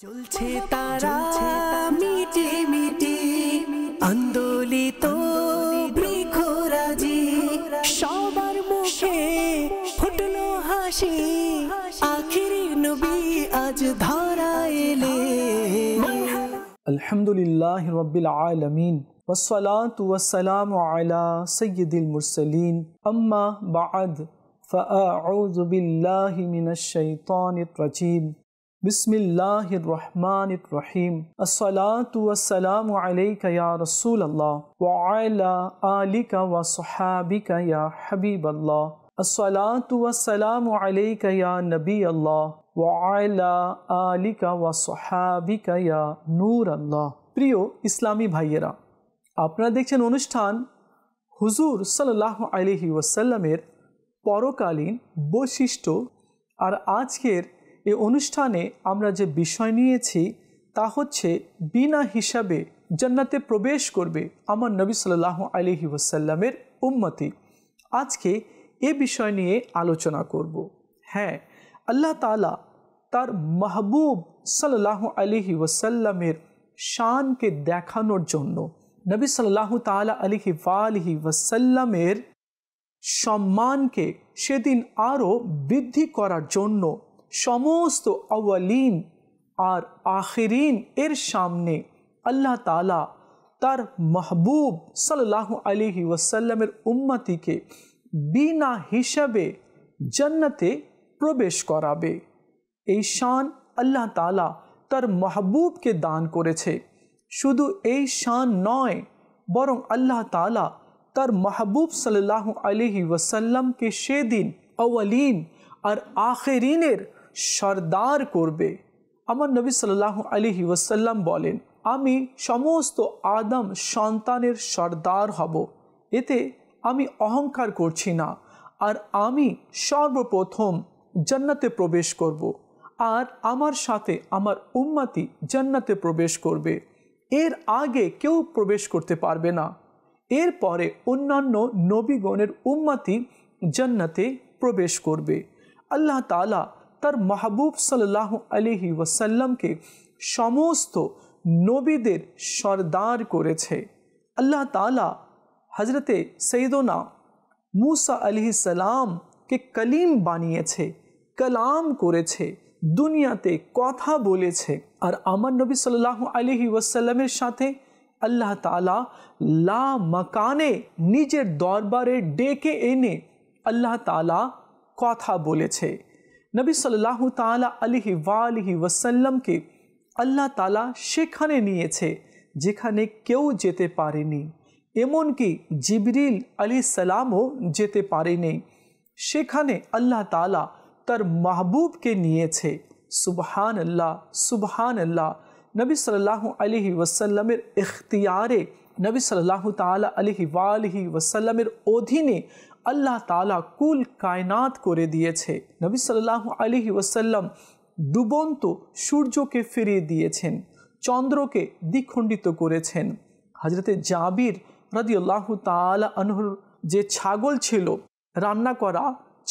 চলছে তারা মিটে মিটে আন্দোলিত বৃক্ষরাজি সবার মুখে ফুটলো হাসি আখিরি নবী আজ ধরা এলে الحمد لله رب العالمين والصلاة والسلام على سيد المرسلين أما بعد فأعوذ بالله من الشيطان الرجيم بسم الله الرحمن الرحيم الصلاة والسلام عليك يا رسول الله وعلى آلك وصحابك يا حبيب الله الصلاة والسلام عليك يا نبي الله ওয়াইলা আলিকা ওয়া সহাবিকা ইয়া নূর আল্লাহ প্রিয় ইসলামী ভাইয়েরা আপনারা দেখছেন অনুষ্ঠান হুজুর সাল্লাহ আলহি ওয়াসাল্লামের পরকালীন বৈশিষ্ট্য আর আজকের এই অনুষ্ঠানে আমরা যে বিষয় নিয়েছি, তা হচ্ছে বিনা হিসাবে জান্নাতে প্রবেশ করবে আমার নবী সাল্লাহ আলহি ওয়াসাল্লামের উম্মতি। আজকে এ বিষয় নিয়ে আলোচনা করব। হ্যাঁ আল্লাহ তালা তার মাহবুব সাল্লাহ আলিহি ওয়াসাল্লামের শানকে দেখানোর জন্য নবী সাল্লাহ তালা আলিহি ওয়ালিহি ওয়াসাল্লামের সম্মানকে সেদিন আরও বৃদ্ধি করার জন্য সমস্ত আওয়ালিন আর আখেরিন এর সামনে আল্লাহ তালা তার মাহবুব সাল্লাহ আলিহি ওয়াসাল্লামের উম্মতিকে বিনা হিসাবে জান্নাতে প্রবেশ করাবে এই শান আল্লাহ তালা তার মাহবুবকে দান করেছে শুধু এই শান নয় বরং আল্লাহ তালা তার মাহবুব সাল্লাহ আলহি ওয়াসাল্লামকে সেদিন আওয়ালিন আর আখেরিনের সর্দার করবে। আমার নবী সাল্লাহ আলহি ওয়াসাল্লাম বলেন, আমি সমস্ত আদম সন্তানের সর্দার হব। এতে আমি অহংকার করছি না, আর আমি সর্বপ্রথম জান্নাতে প্রবেশ করব। আর আমার সাথে আমার উম্মাতি জান্নাতে প্রবেশ করবে। এর আগে কেউ প্রবেশ করতে পারবে না। এরপরে অন্যান্য নবীগণের উম্মাতি জান্নাতে প্রবেশ করবে। আল্লাহ তালা তার মাহবুব সাল্লাহ আলহি ওয়াসাল্লামকে সমস্ত নবীদের সর্দার করেছে আল্লাহ তালা হজরতে সৈদনা মুসা আলহি সালামকে কলিম বানিয়েছে কালাম করেছে দুনিয়াতে কথা বলেছে আর আমার নবী সাল্লাহ আলহি ওয়াসাল্লামের সাথে আল্লাহ তালা লা মাকানে নিজের দরবারে ডেকে এনে আল্লাহ তালা কথা বলেছে নবী সাল্লাহ তালা আলহি ওয়ালিহি ওয়াসাল্লামকে আল্লাহ তালা সেখানে নিয়েছে যেখানে কেউ যেতে পারেনি এমনকি জিবরিল আলি সালামও যেতে পারেনি সেখানে আল্লাহ তালা তার মাহবুবকে নিয়েছে সুবহান আল্লাহ সুবহান আল্লাহ নবী সাল্লাহ আলহি ওয়াসাল্লামের ইখতিয়ারে নবী সাল্লাহ তালা আলহি ওয়ালহি ওয়াসাল্লামের অধীনে আল্লাহ তালা কুল কায়নাত করে দিয়েছে। নবী সাল্লাহ আলহি ওয়াসাল্লাম ডুবন্ত সূর্যকে ফিরিয়ে দিয়েছেন, চন্দ্রকে দ্বিখণ্ডিত করেছেন। হজরতে জাবির রাদিউল্লাহ তালা আনহুর যে ছাগল ছিল, রান্না করা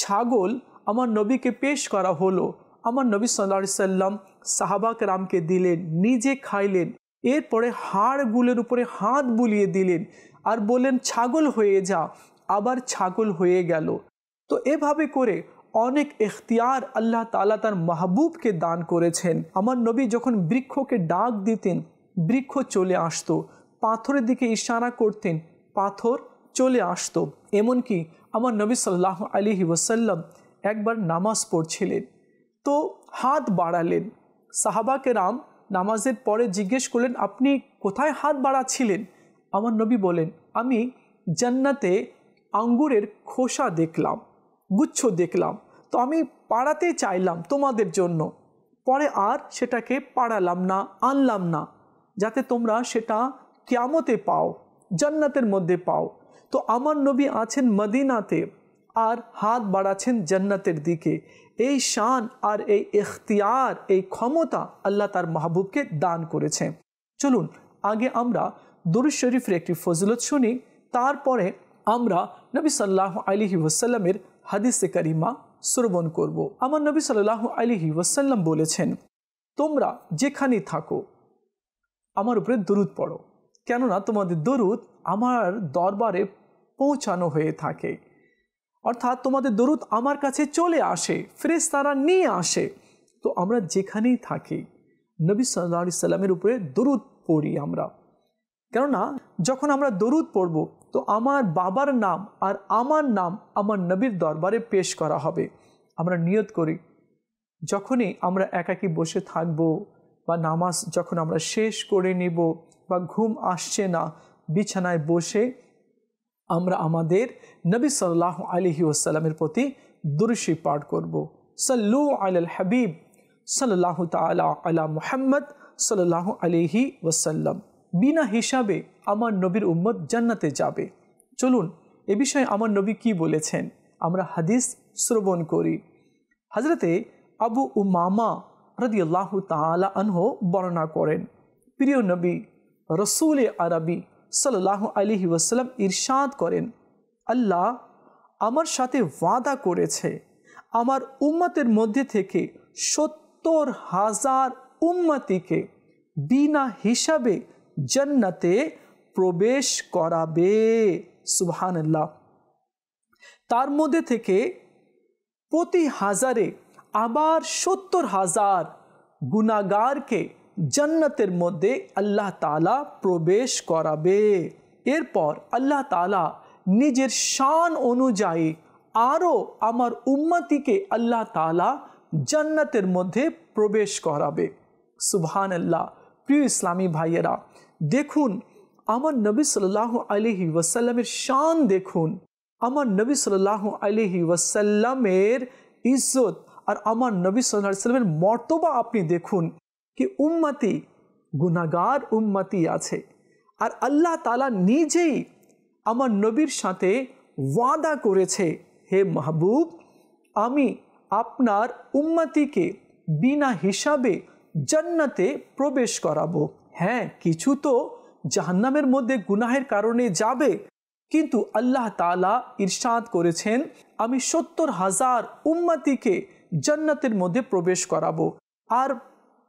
ছাগল আমার নবীকে পেশ করা হলো। আমার নবী সাল্লা সাল্লাম সাহাবাক রামকে দিলেন, নিজে খাইলেন, এরপরে হাড়গুলের উপরে হাত বুলিয়ে দিলেন আর বললেন, ছাগল হয়ে যা। আবার ছাগল হয়ে গেল। তো এভাবে করে অনেক এখতিয়ার আল্লাহ তালা তার মাহবুবকে দান করেছেন। আমার নবী যখন বৃক্ষকে ডাক দিতেন, বৃক্ষ চলে আসতো। পাথরের দিকে ইশারা করতেন, পাথর চলে আসতো। এমনকি আমার নবী সাল্লাহ আলিহি ওসাল্লাম একবার নামাজ পড়ছিলেন। তো হাত বাড়ালেন। সাহাবাকে রাম নামাজের পরে জিজ্ঞেস করলেন, আপনি কোথায় হাত বাড়াচ্ছিলেন? আমার নবী বলেন, আমি জান্নাতে আঙ্গুরের খোসা দেখলাম, গুচ্ছ দেখলাম। তো আমি পাড়াতে চাইলাম তোমাদের জন্য। পরে আর সেটাকে পাড়ালাম না, আনলাম না, যাতে তোমরা সেটা কেয়ামতে পাও, জান্নাতের মধ্যে পাও। তো আমার নবী আছেন মদিনাতে আর হাত বাড়াচ্ছেন জান্নাতের দিকে। এই শান আর এই এখতিয়ার এই ক্ষমতা আল্লাহ তার মাহবুবকে দান করেছে। চলুন, আগে আমরা দরুদ শরীফের একটি ফজলত শুনি, তারপরে আমরা নবী সাল্লাহ আলিহি ওসাল্লামের হাদিসে করিমা শ্রবণ করব। আমার নবী সাল্লাহ আলিহি ওসাল্লাম বলেছেন, তোমরা যেখানেই থাকো, আমার উপরে দরুদ পড়ো। কেননা তোমাদের দরুদ আমার দরবারে পৌঁছানো হয়ে থাকে। অর্থাৎ তোমাদের দরুদ আমার কাছে চলে আসে ফ্রেশ তারা নিয়ে আসে। তো আমরা যেখানেই থাকি, নবী সাল্লা সাল্লামের উপরে দরুদ পড়ি আমরা। কেননা যখন আমরা দরুদ পড়ব তো আমার বাবার নাম আর আমার নাম আমার নবীর দরবারে পেশ করা হবে। আমরা নিয়ত করি, যখনই আমরা একাকি বসে থাকব বা নামাজ যখন আমরা শেষ করে নিব বা ঘুম আসছে না, বিছানায় বসে আমরা আমাদের নবী সাল্লাহ আলহি ওসাল্লামের প্রতি দুরুশি পাঠ করব। সাল্লু আল হাবিব সাল্লাহ তালা আলা মুহাম্মদ সাল্লাহ আলহি ওসাল্লাম বিনা হিসাবে আমার নবীর উম্মত জান্নাতে যাবে। চলুন, এ বিষয়ে আমার নবী কি বলেছেন? আমরা হাদিস শ্রবণ করি। হাজরতে আবু উমামা রদি আল্লাহ তালা আনহ বর্ণনা করেন, প্রিয় নবী, রসুল আরবি সাল্লাহ আলহি ওসাল্লাম ইরশাদ করেন, আল্লাহ আমার সাথে ওয়াদা করেছে, আমার উম্মতের মধ্যে থেকে সত্তর হাজার উম্মতিকে বিনা হিসাবে জান্নাতে প্রবেশ করাবে। সুবহানাল্লাহ। তার মধ্যে থেকে প্রতি হাজারে আবার সত্তর হাজার গুণাগারকে জান্নাতের মধ্যে আল্লাহ তালা প্রবেশ করাবে। এরপর আল্লাহ তালা নিজের শান অনুযায়ী আরও আমার উম্মতিকে আল্লাহ তালা জান্নাতের মধ্যে প্রবেশ করাবে। সুবহান আল্লাহ প্রিয় ইসলামী ভাইয়েরা দেখুন, আমার নবী সাল্লাহ আলহি ওয়াসাল্লামের শান দেখুন। আমার নবী সাল্লাহ আলহি ওয়াসাল্লামের ইজ্জত আর আমার নবী সাল্লাহ সাল্লামের মর্তবা আপনি দেখুন কি উম্মতি গুনাগার উম্মতি আছে। আর আল্লাহ তালা নিজেই আমার নবীর সাথে ওয়াদা করেছে, হে মাহবুব, আমি আপনার উম্মতিকে বিনা হিসাবে জান্নাতে প্রবেশ করাবো। হ্যাঁ কিছু তো জাহান্নামের মধ্যে গুনাহের কারণে যাবে। কিন্তু আল্লাহ তালা ইরশাদ করেছেন, আমি সত্তর হাজার উম্মতিকে জান্নাতের মধ্যে প্রবেশ করাবো। আর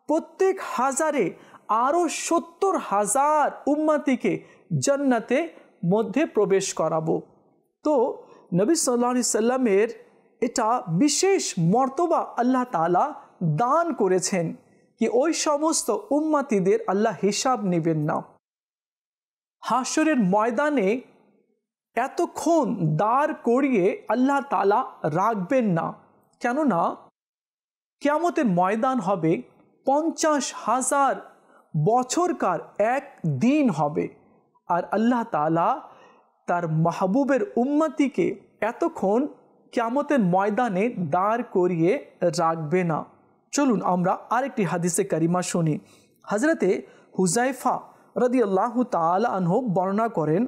প্রত্যেক হাজারে আরও সত্তর হাজার উম্মাতিকে জান্নাতে মধ্যে প্রবেশ করাবো। তো নবী সাল্লা সাল্লামের এটা বিশেষ মর্তবা আল্লাহ তালা দান করেছেন। কি ওই সমস্ত উম্মাতিদের আল্লাহ হিসাব নেবেন না। হাসরের ময়দানে এতক্ষণ দাঁড় করিয়ে আল্লাহ তালা রাখবেন না। কেননা কেমতের ময়দান হবে, পঞ্চাশ হাজার বছরকার এক দিন হবে। আর আল্লাহ তালা তার মাহবুবের উন্নতিকে এতক্ষণ কেমতের ময়দানে দাঁড় করিয়ে রাখবে না। চলুন আমরা আরেকটি হাদিসে কারিমা শুনি। হজরতে হুজাইফা রদি আল্লাহ তালা আনহ বর্ণনা করেন,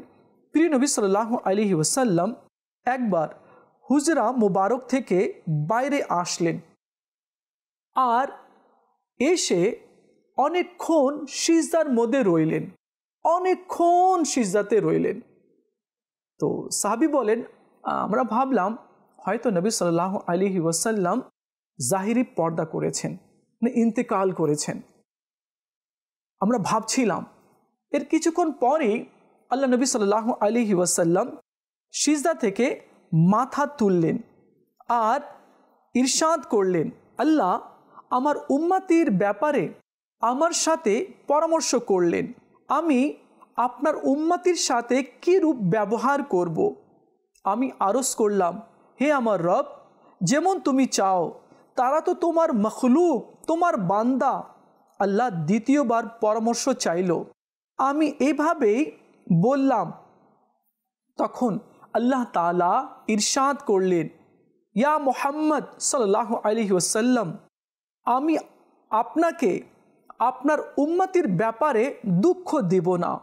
প্রিয় নবী সাল্লাহ আলহি ওসাল্লাম একবার হুজরা মুবারক থেকে বাইরে আসলেন। আর এসে অনেকক্ষণ সিজদার মধ্যে রইলেন, অনেকক্ষণ সিজদাতে রইলেন। তো সাহাবি বলেন, আমরা ভাবলাম, হয়তো নবী সাল্লাহ আলিহি ওয়াসাল্লাম জাহিরি পর্দা করেছেন মানে ইন্তেকাল করেছেন আমরা ভাবছিলাম, এর কিছুক্ষণ পরেই আল্লাহ নবী সাল্লাহ আলিহি ওয়াসাল্লাম সিজদা থেকে মাথা তুললেন আর ইরশাদ করলেন, আল্লাহ আমার উম্মাতির ব্যাপারে আমার সাথে পরামর্শ করলেন, আমি আপনার উম্মাতির সাথে কী রূপ ব্যবহার করব। আমি আরস করলাম, হে আমার রব, যেমন তুমি চাও তারা তো তোমার মখলুক, তোমার বান্দা। আল্লাহ দ্বিতীয়বার পরামর্শ চাইল। আমি এভাবেই বললাম। তখন আল্লাহ তালা ইরশাদ করলেন, ইয়া মোহাম্মদ সাল্লাহ আলি ওসাল্লাম আমি আপনাকে, আপনার উন্নতির ব্যাপারে দুঃখ দেব না।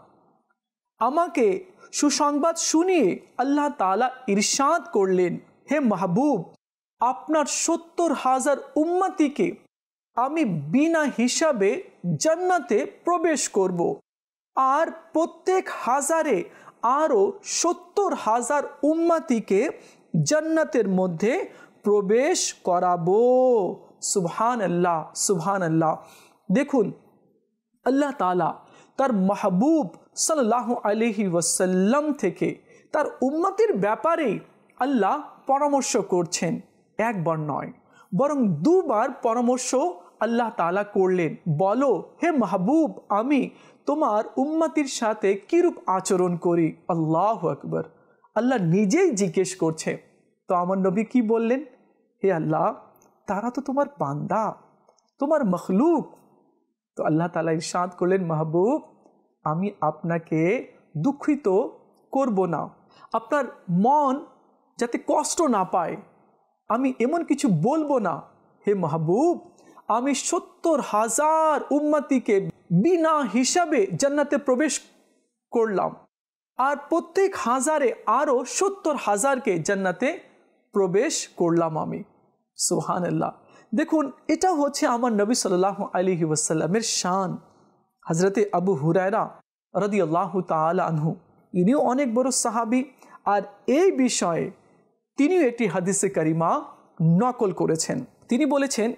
আমাকে সুসংবাদ শুনিয়ে আল্লাহ তালা ইরশাদ করলেন, হে মাহবুব আপনার সত্তর হাজার উন্মতিকে আমি বিনা হিসাবে জান্নাতে প্রবেশ করব। আর প্রত্যেক হাজারে আরও সত্তর হাজার উম্মাতিকে জান্নাতের মধ্যে প্রবেশ করাবো। সুবহান আল্লাহ সুবহান আল্লাহ দেখুন, আল্লাহ তালা তার মাহবুব সাল্লাহ আলহি ওয়াসাল্লাম থেকে তার উন্নতির ব্যাপারে আল্লাহ পরামর্শ করছেন। একবার নয়, বরং দুবার পরামর্শ আল্লাহ তালা করলেন। বলো, হে মাহবুব, আমি তোমার উম্মাতির সাথে কিরূপ আচরণ করি? আল্লাহ আকবর। আল্লাহ নিজেই জিজ্ঞেস করছে। তো আমার নবী কি বললেন? হে আল্লাহ, তারা তো তোমার বান্দা, তোমার মখলুক। তো আল্লাহ তালা ইরশাদ করলেন, মাহবুব, আমি আপনাকে দুঃখিত করব না। আপনার মন যাতে কষ্ট না পায় আমি এমন কিছু বলব না। হে মাহবুব, আমি সত্তর হাজার উম্মাতিকে বিনা হিসাবে জান্নাতে প্রবেশ করলাম আর প্রত্যেক হাজারে আরও সত্তর হাজারকে জান্নাতে প্রবেশ করলাম আমি। সোহান আল্লাহ দেখুন, এটা হচ্ছে আমার নবী সাল্লাহ আলী ওয়াসাল্লামের শান। হজরতে আবু হুরায়রা রদি আল্লাহ আনহু, ইনিও অনেক বড় সাহাবি। আর এই বিষয়ে তিনিও একটি হাদিসে কারিমা নকল করেছেন। তিনি বলেছেন,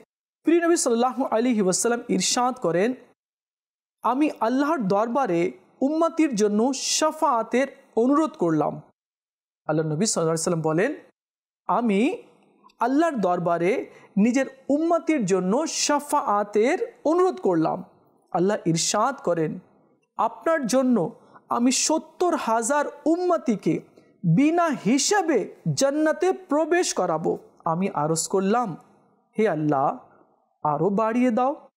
প্রিয় নবী সাল্লাহ আলী ওয়াসাল্লাম ইরশাদ করেন, আমি আল্লাহর দরবারে উম্মাতির জন্য শাফাতের অনুরোধ করলাম। আল্লাহ নবী সাল্লাহ সাল্লাম বলেন, আমি আল্লাহর দরবারে নিজের উম্মাতির জন্য শাফাতের অনুরোধ করলাম। আল্লাহ ইরশাদ করেন, আপনার জন্য আমি সত্তর হাজার উম্মাতিকে বিনা হিসাবে জান্নাতে প্রবেশ করাবো। আমি আরজ করলাম, হে আল্লাহ আরও বাড়িয়ে দাও।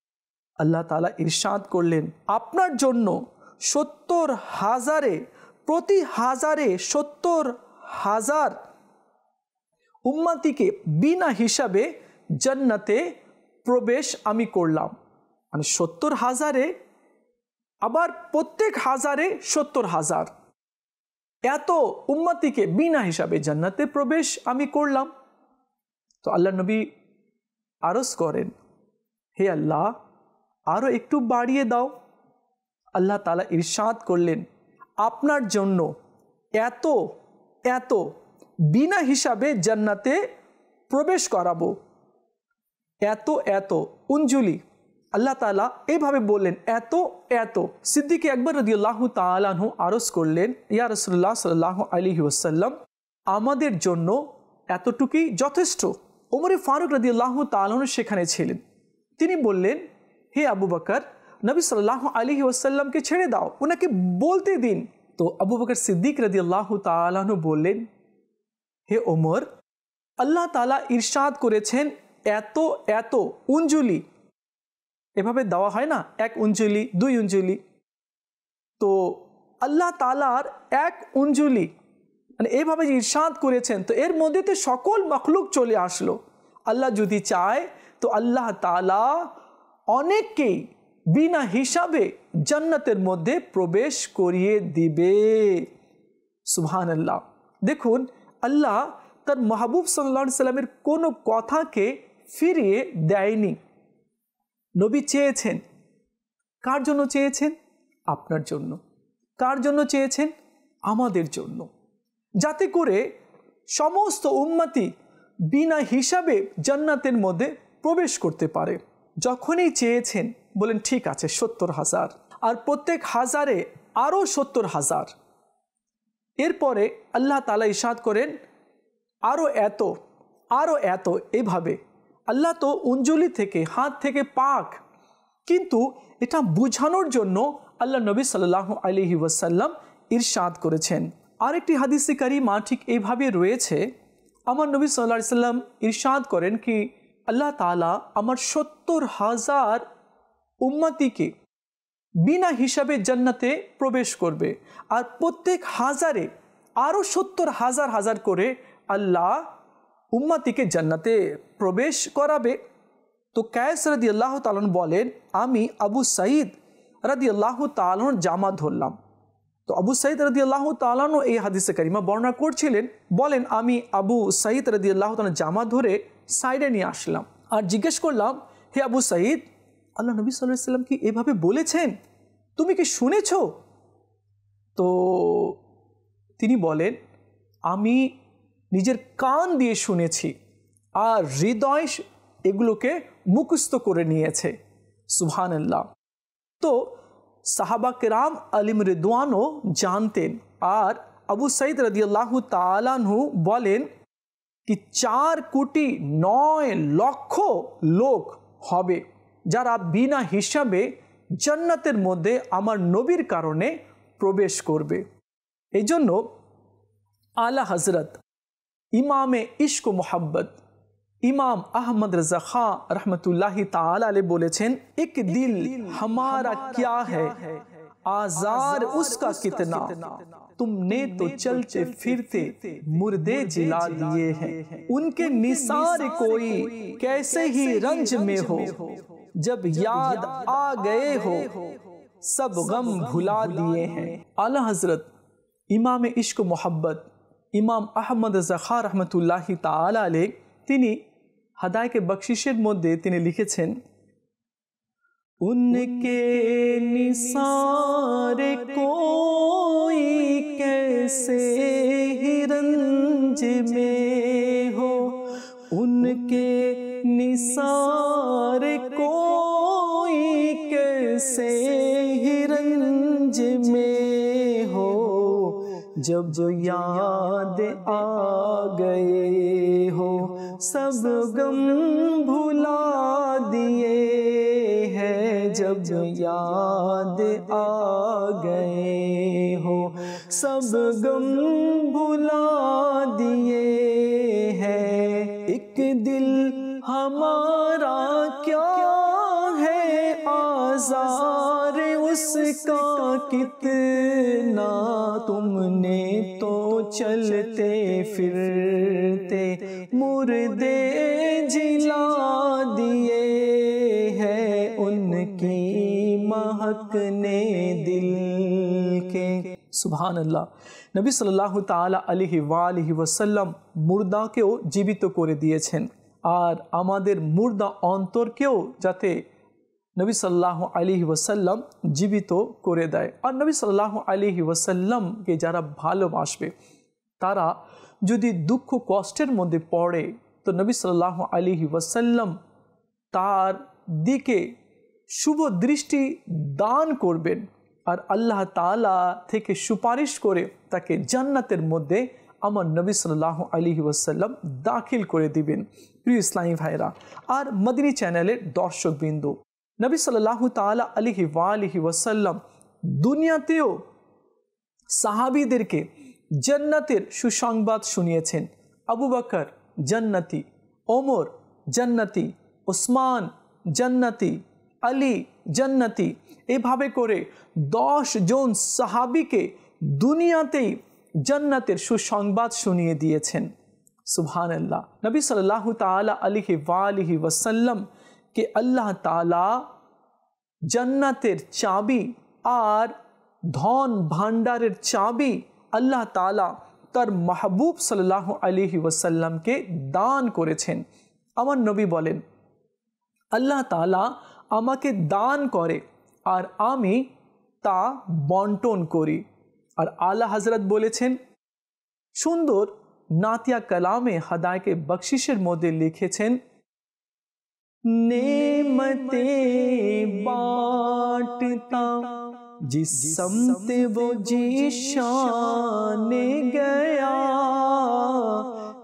আল্লাহ তালা ইরশাদ করলেন, আপনার জন্য সত্তর হাজারে, প্রতি হাজারে সত্তর হাজার উম্মাতিকে বিনা হিসাবে জান্নাতে প্রবেশ আমি করলাম। মানে সত্তর হাজারে, আবার প্রত্যেক হাজারে সত্তর হাজার। এত উম্মাতিকে বিনা হিসাবে জান্নাতে প্রবেশ আমি করলাম। তো আল্লাহ নবী আরজ করেন, হে আল্লাহ আরও একটু বাড়িয়ে দাও। আল্লাহ তালা ইরশাদ করলেন, আপনার জন্য এত এত বিনা হিসাবে জান্নাতে প্রবেশ করাবো। এত এত, উঞ্জুলি আল্লাহ তালা এইভাবে বললেন, এত এত। সিদ্দিকে একবার রদি আল্লাহ তালাহু আরস করলেন, ইয়া রসুল্লাহ সাল্লাহ আলী ওসাল্লাম আমাদের জন্য এতটুকুই যথেষ্ট। ওমরে ফারুক রদি আল্লাহ সেখানে ছিলেন। তিনি বললেন, হে আবু বকর, নবী সাল্লাহ আলী ওসাল্লামকে ছেড়ে দাও ওনাকে বলতে দিন। তো আবু বকর সিদ্দিক রদি আল্লাহ তালাহু বললেন, হে ওমর, আল্লাহ তালা ইরশাদ করেছেন, এত এত উঞ্জুলি এভাবে দেওয়া হয় না, এক উঞ্জুলি, দুই উঞ্জুলি। তো আল্লাহ তালার এক উঞ্জুলি মানে এইভাবে যে ইরশাদ করেছেন, তো এর মধ্যে তো সকল মখলুক চলে আসলো। আল্লাহ যদি চায়, তো আল্লাহ তালা অনেককেই বিনা হিসাবে জান্নাতের মধ্যে প্রবেশ করিয়ে দিবে। সুহান আল্লাহ দেখুন, আল্লাহ তার মাহবুব সাল্লা সাল্লামের কোনো কথাকে ফিরিয়ে দেয়নি। নবী চেয়েছেন। কার জন্য চেয়েছেন? আপনার জন্য। কার জন্য চেয়েছেন? আমাদের জন্য। যাতে করে সমস্ত উন্মতি বিনা হিসাবে জান্নাতের মধ্যে প্রবেশ করতে পারে। যখনই চেয়েছেন, বলেন, ঠিক আছে, সত্তর হাজার। আর প্রত্যেক হাজারে আরও সত্তর হাজার। এরপরে আল্লাহ তালা ইশাদ করেন, আরও এত আরও এত। এভাবে আল্লাহ তো অঞ্জলি থেকে, হাত থেকে পাক। কিন্তু এটা বুঝানোর জন্য আল্লাহ নবী সাল্লাহ আলহি ওয়াসাল্লাম ইরশাদ করেছেন। আরেকটি হাদিসে মা ঠিক এইভাবে রয়েছে, আমার নবী সাল্লা সাল্লাম ইরশাদ করেন কি, আল্লাহ তালা আমার সত্তর হাজার উম্মাতিকে বিনা হিসাবে জান্নাতে প্রবেশ করবে। আর প্রত্যেক হাজারে আরও সত্তর হাজার হাজার করে আল্লাহ উম্মাতিকে জান্নাতে প্রবেশ করাবে। তো ক্যাস রাদি আল্লাহ তালন বলেন, আমি আবু সাইদ রাদি আল্লাহ তালন জামা ধরলাম। তো আবু সাইদ রাদি আল্লাহ তালানও এই হাদিসে কারিমা বর্ণনা করছিলেন, বলেন, আমি আবু সাইদ রাদি আল্লাহ তালন জামা ধরে সাইডে নিয়ে আসলাম। আর জিজ্ঞেস করলাম, হে আবু সাইদ আল্লাহ নবী সাল্লাহ সাল্লাম কি এভাবে বলেছেন? তুমি কি শুনেছ? তো তিনি বলেন, আমি নিজের কান দিয়ে শুনেছি আর হৃদয় এগুলোকে মুখস্থ করে নিয়েছে। সুহান আল্লাহ তো সাহাবা কেরাম আলিম রেদওয়ানও জানতেন আর আবু সাইদ রদিয়াল্লাহ তালানহু বলেন কি চার কোটি নয় লক্ষ লোক হবে যারা বিনা হিসাবে জান্নাতের মধ্যে আমার নবীর কারণে প্রবেশ করবে। এই জন্য আলা হজরত امام عشق و محبت، امام احمد رضا خان رحمت اللہ تعالی علیہ بولے چھن ایک دل ہمارا کیا ہے؟ آزار اس کا کتنا؟ تم نے تو چلتے پھرتے مردے جلا دیے ہیں۔ ان کے نثار کوئی کیسے ہی رنج میں ہو؟ جب یاد آ گئے ہو، سب غم بھلا دیے ہیں۔ اللہ حضرت، امام عشق و محبت ইমাম আহমদ জাখা রহমতুল্লাহি তালা আলে তিনি হাদায়কে বকশিসের মধ্যে তিনি লিখেছেন ان کے نثار کوئی کیسے ہی رنج میں ہو؟ ان کے نثار کوئی کیسے ہی رنج میں جب جو یاد آ گئے ہو، سب غم بھلا دیے ہیں۔ جب جو یاد آ گئے ہو، سب غم بھلا دیے ہیں۔ ایک دل ہمارا کیا ہے آزاد؟ اس کا کتنا تم نے تو چلتے فرتے مردے جلا دیئے ہیں ان کی مہک نے دل کے سبحان اللہ نبی صلی اللہ تعالی علیہ وآلہ وسلم مردہ کے جیبی تو মুর্দাকেও জীবিত করে দিয়েছেন আর আমাদের মুর্দা অন্তরকেও جاتے নবী সাল্লাহ আলী ওয়াসাল্লাম জীবিত করে দেয়। আর নবী সাল্লাহ আলী ওয়াসাল্লামকে যারা ভালোবাসবে, তারা যদি দুঃখ কষ্টের মধ্যে পড়ে, তো নবী সাল্লাহ আলী ওয়াসাল্লাম তার দিকে শুভ দৃষ্টি দান করবেন আর আল্লাহ তালা থেকে সুপারিশ করে তাকে জান্নাতের মধ্যে আমার নবী সাল্লাহ আলী ওয়াসাল্লাম দাখিল করে দিবেন। প্রিয় ইসলামী ভাইরা আর মদিনী চ্যানেলের দর্শকবৃন্দ নবী সাল্লাহ তালা আলিহি ওয়ালিহি ওয়াসাল্লাম দুনিয়াতেও সাহাবিদেরকে জান্নাতের সুসংবাদ শুনিয়েছেন। আবু বকর জান্নাতি, ওমর জান্নাতি, ওসমান জান্নাতি, আলী জান্নাতি, এভাবে করে দশ জন সাহাবিকে দুনিয়াতেই জান্নাতের সুসংবাদ শুনিয়ে দিয়েছেন। সুবহান আল্লাহ নবী সাল্লাহ তালা আলিহি ওয়ালিহি ওয়াসাল্লাম কে আল্লাহ তালা জান্নাতের চাবি আর ধন ভান্ডারের চাবি আল্লাহ তালা তার মাহবুব সাল্লাহ আলিহি ওয়াসাল্লামকে দান করেছেন আমার নবী বলেন আল্লাহ তালা আমাকে দান করে আর আমি তা বন্টন করি। আর আল্লাহ হজরত বলেছেন, সুন্দর নাতিয়া কালামে হাদায়কে বকশিসের মধ্যে লিখেছেন نعمتیں بانٹتا، جس سمت وہ جی شان گیا،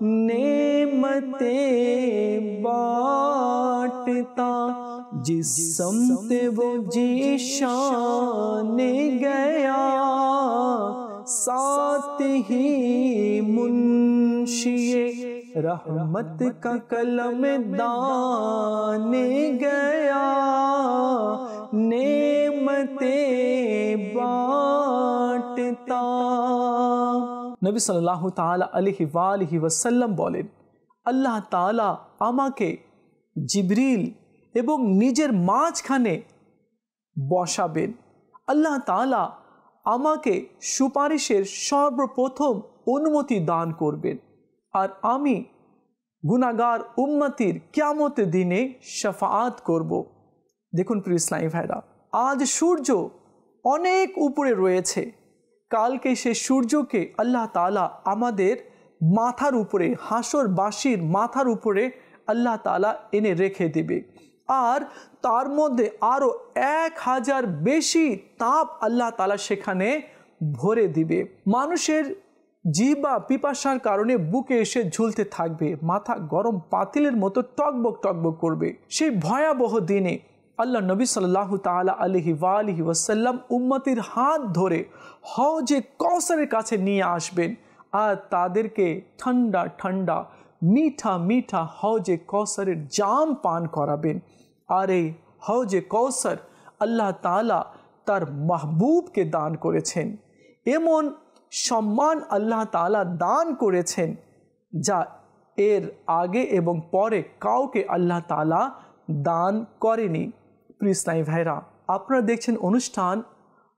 نعمتیں بانٹتا، جس سمت وہ جی شان گیا، ساتھ ہی منشیے رحمت کا قلم دان گیا، نعمتیں بانٹتا۔ نبی صلی اللہ تعالی علیہ وآلہ وسلم اللہ تعالی جل خانے بساب اللہ تعالیٰ آما کے سپارشر سروپرتم انموتی دان کر আর আমি গুনাগার উম্মতির ক্যামত দিনে শফাত করব। দেখুন প্রিয় ইসলামী ভাইরা, আজ সূর্য অনেক উপরে রয়েছে। কালকে সে সূর্যকে আল্লাহ তালা আমাদের মাথার উপরে হাসরবাসীর মাথার উপরে আল্লাহ তালা এনে রেখে দেবে। আর তার মধ্যে আরও এক হাজার বেশি তাপ আল্লাহ তালা সেখানে ভরে দিবে। মানুষের জিবা পিপাসার কারণে বুকে এসে ঝুলতে থাকবে, মাথা গরম পাতিলের মতো টকবক টকবক করবে। সেই ভয়াবহ দিনে আল্লাহ নবী সাল্লাহ তালা আলহি ওয়ালিহি ওয়াসাল্লাম উম্মতির হাত ধরে হজে কৌসারের কাছে নিয়ে আসবেন আর তাদেরকে ঠান্ডা ঠান্ডা, মিঠা মিঠা হজে কৌসারের জাম পান করাবেন। আর এই হজে কৌসার আল্লাহ তালা তার মাহবুবকে দান করেছেন। এমন সম্মান আল্লাহ তালা দান করেছেন, যা এর আগে এবং পরে কাউকে আল্লাহ তালা দান করেনি। প্রিসনাই ভাইরা আপনারা দেখছেন অনুষ্ঠান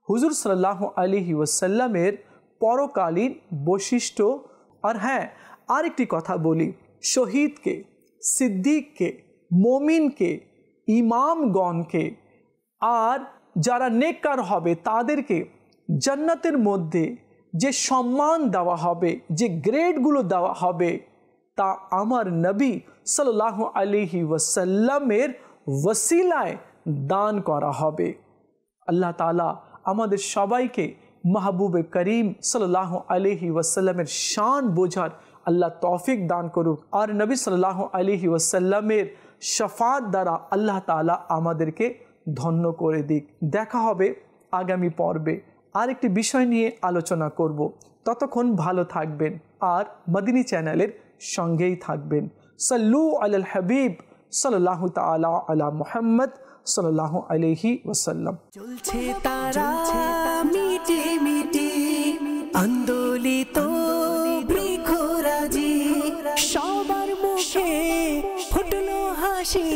হুজুর সাল্লাহ আলিহি ওয়াসাল্লামের পরকালীন বৈশিষ্ট্য। আর হ্যাঁ আরেকটি কথা বলি, শহীদকে, সিদ্দিককে, মমিনকে, ইমামগণকে, আর যারা নেককার হবে তাদেরকে জান্নাতের মধ্যে যে সম্মান দেওয়া হবে, যে গ্রেডগুলো দেওয়া হবে, তা আমার নবী সাল্লাহ আলিহি ওয়াসাল্লামের ওসিলায় দান করা হবে। আল্লাহ তালা আমাদের সবাইকে মাহবুবে করিম সাল্লাহ আলহি ওয়াসাল্লামের শান বোঝার আল্লাহ তৌফিক দান করুক। আর নবী সাল্লাহ আলহি ওয়াসাল্লামের শফাত দ্বারা আল্লাহ তালা আমাদেরকে ধন্য করে দিক। দেখা হবে আগামী পর্বে। আরেকটি বিষয় নিয়ে আলোচনা করব। ততক্ষণ ভালো থাকবেন আর মদিনী চ্যানেলের সঙ্গেই থাকবেন। সাল্লু আল হাবিব সাল্লাহ তালা আলা মোহাম্মদ সাল্লাহ আলহি ওসাল্লাম চলছে তারা আন্দোলিত সবার মুখে ফুটলো হাসি।